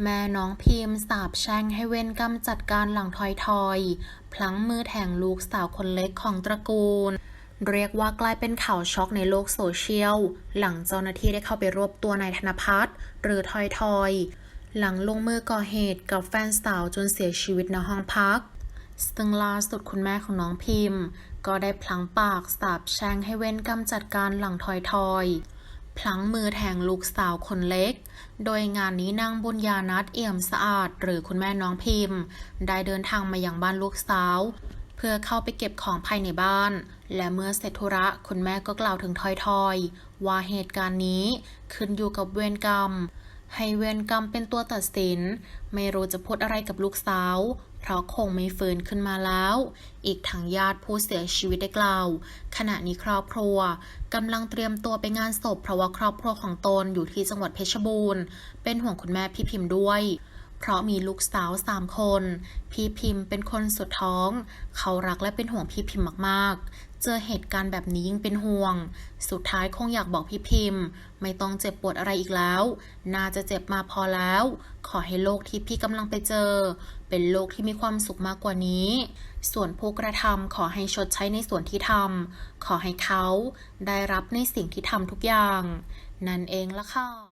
แม่น้องพิมพ์สาบแช่งให้เว้นกรรมจัดการหลังทอยทอยๆพลั้งมือแทงลูกสาวคนเล็กของตระกูล เรียกว่ากลายเป็นข่าวช็อกในโลกโซเชียล หลังเจ้าหน้าที่ได้เข้าไปรวบตัวนายธนพัฒน์หรือทอยทอยๆหลังลงมือก่อเหตุกับแฟนสาวจนเสียชีวิตในห้องพักซึ่งล่าสุดคุณแม่ของน้องพิมพ์ ก็ได้พลั้งปากสาบแช่งให้เว้นกรรมจัดการหลังทอยทอยๆ พลั้งมือแทงลูกสาวคนเล็ก โดยงานนี้นางบุญญานัทเอี่ยมสะอาด หรือคุณแม่น้องพิมพ์ ได้เดินทางมายังบ้านลูกสาว เพื่อเข้าไปเก็บของภายในบ้าน และเมื่อเสร็จธุระคุณแม่ก็กล่าวถึงทอยทอยๆว่าเหตุการณ์นี้ขึ้นอยู่กับเวรกรรม ให้เวรกรรมเป็นตัวตัดสิน ไม่รู้จะพูดอะไรกับลูกสาว เพราะคงไม่ฟื้นขึ้นมาแล้ว อีกทั้งญาติผู้เสียชีวิตได้กล่าว ขณะนี้ครอบครัวกำลังเตรียมตัวไปงานศพเพราะว่าครอบครัวของตนอยู่ที่จังหวัดเพชรบูรณ์ เป็นห่วงคุณแม่พี่พิมพ์ด้วย เพราะมีลูกสาวสามคน พี่พิมพ์เป็นคนสุดท้อง เขารักและเป็นห่วงพี่พิมพ์มากๆ เจอเหตุการณ์แบบนี้ยิ่งเป็นห่วง สุดท้ายคงอยากบอกพี่พิมพ์ ไม่ต้องเจ็บปวดอะไรอีกแล้ว น่าจะเจ็บมาพอแล้ว ขอให้โลกที่พี่กำลังไปเจอ เป็นโลกที่มีความสุขมากกว่านี้ ส่วนผู้กระทำขอให้ชดใช้ในส่วนที่ทำขอให้เขาได้รับในสิ่งที่ทำทุกอย่าง นั่นเองละค่ะ